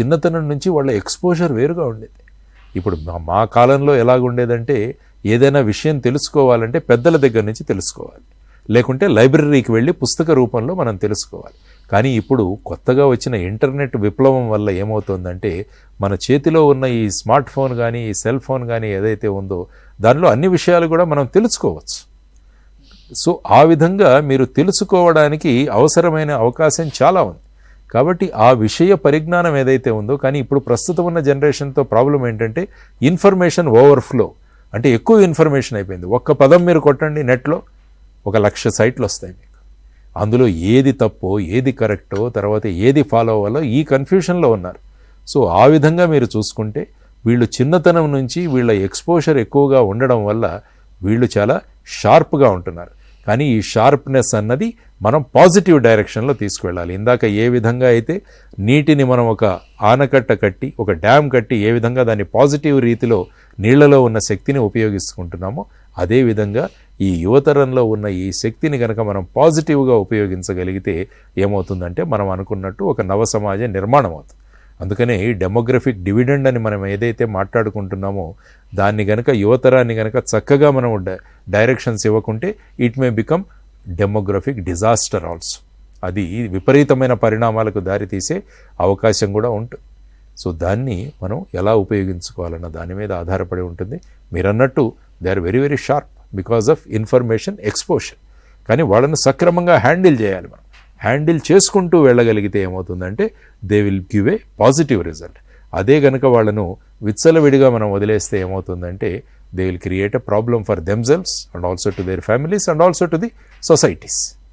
చిన్నతనం నుంచి వాళ్ళ ఎక్స్పోజర్ వేరుగా ఉండేది. ఇప్పుడు మా- కాలంలో ఎలాగుండేదంటే ఏదైనా విషయం తెలుసుకోవాలంటే పెద్దల దగ్గర నుంచి తెలుసుకోవాలి. లేకుంటే లైబ్రరీకి వెళ్ళి పుస్తక రూపంలో మనం తెలుసుకోవాలి. కానీ ఇప్పుడు కొత్తగా వచ్చిన ఇంటర్నెట్ విప్లవం వల్ల ఏమవుతుందంటే మన చేతిలో ఉన్న ఈ స్మార్ట్ ఫోన్ కానీ ఈ సెల్ ఫోన్ కానీ ఏదైతే ఉందో దానిలో అన్ని విషయాలు కూడా మనం తెలుసుకోవచ్చు. సో ఆ విధంగా మీరు తెలుసుకోవడానికి అవసరమైన అవకాశం చాలా ఉంది. కాబట్టి ఆ విషయ పరిజ్ఞానం ఏదైతే ఉందో కానీ ఇప్పుడు ప్రస్తుతం ఉన్న జనరేషన్తో ప్రాబ్లం ఏంటంటే ఇన్ఫర్మేషన్ ఓవర్ఫ్లో అంటే ఎక్కువ ఇన్ఫర్మేషన్ అయిపోయింది. ఒక్క పదం మీరు కొట్టండి నెట్లో ఒక లక్ష సైట్లు వస్తాయి మీకు. అందులో ఏది తప్పో ఏది కరెక్టో తర్వాత ఏది ఫాలో అవ్వాలో ఈ కన్ఫ్యూషన్లో ఉన్నారు. సో ఆ విధంగా మీరు చూసుకుంటే వీళ్ళు చిన్నతనం నుంచి వీళ్ళ ఎక్స్పోజర్ ఎక్కువగా ఉండడం వల్ల వీళ్ళు చాలా షార్ప్గా ఉంటున్నారు. కానీ ఈ షార్ప్నెస్ అన్నది మనం పాజిటివ్ డైరెక్షన్లో తీసుకువెళ్ళాలి. ఇందాక ఏ విధంగా అయితే నీటిని మనం ఒక ఆనకట్ట కట్టి ఒక డ్యామ్ కట్టి ఏ విధంగా దాన్ని పాజిటివ్ రీతిలో నీళ్ళలో ఉన్న శక్తిని ఉపయోగించుకుంటున్నామో అదేవిధంగా ఈ యువతరంలో ఉన్న ఈ శక్తిని కనుక మనం పాజిటివ్గా ఉపయోగించగలిగితే ఏమవుతుందంటే మనం అనుకున్నట్టు ఒక నవ సమాజ నిర్మాణం అవుతుంది. అందుకనే ఈ డెమోగ్రఫిక్ డివిడెండ్ అని మనం ఏదైతే మాట్లాడుకుంటున్నామో దాన్ని గనక యువతరాన్ని గనక చక్కగా మనం డైరెక్షన్స్ ఇవ్వకుంటే it may become demographic disaster also. అది విపరీతమైన పరిణామాలకు దారితీసే అవకాశం కూడా ఉంటుంది సో దాన్ని మనం ఎలా ఉపయోగించుకోవాలన్న దాని మీద ఆధారపడి ఉంటుంది. మీరు అన్నట్టు they are very very sharp because of information exposure కానీ వాళ్ళని సక్రమంగా హ్యాండిల్ చేయాలి మనం. హ్యాండిల్ చేసుకుంటూ వెళ్ళగలిగితే ఏమవుతుందంటే they will give a positive result. అదే గనక వాళ్ళను విచ్చలవిడిగా మనం వదిలేస్తే ఏమవుతుందంటే they will create a problem for themselves and also to their families and also to the societies.